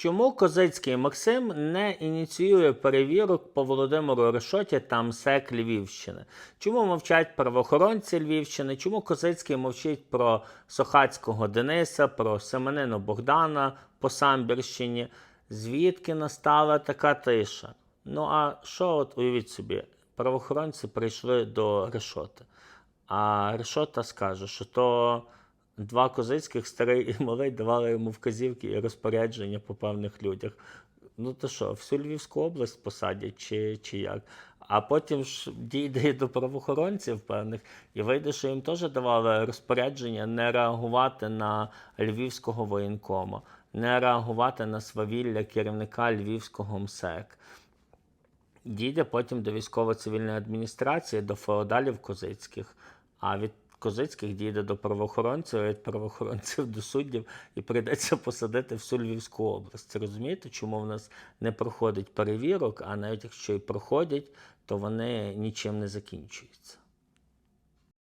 Чому Козицький Максим не ініціює перевірок по Володимиру Решоті та МСЕК Львівщини? Чому мовчать правоохоронці Львівщини? Чому Козицький мовчить про Сохацького Дениса, про Семенину Богдана по Самбірщині? Звідки настала така тиша? Ну а що, от уявіть собі, правоохоронці прийшли до Решоти, а Решота скаже, що то два козицьких, старий і малий, давали йому вказівки і розпорядження по певних людях. Ну то що, всю Львівську область посадять чи, чи як? А потім ж дійде до правоохоронців певних, і вийде, що їм теж давали розпорядження не реагувати на львівського воєнкома, не реагувати на свавілля керівника львівського МСЕК. Дійде потім до військово-цивільної адміністрації, до феодалів козицьких, а від козицьких дійде до правоохоронців, від правоохоронців до суддів і прийдеться посадити всю Львівську область. Розумієте, чому в нас не проходить перевірок, а навіть якщо і проходять, то вони нічим не закінчуються.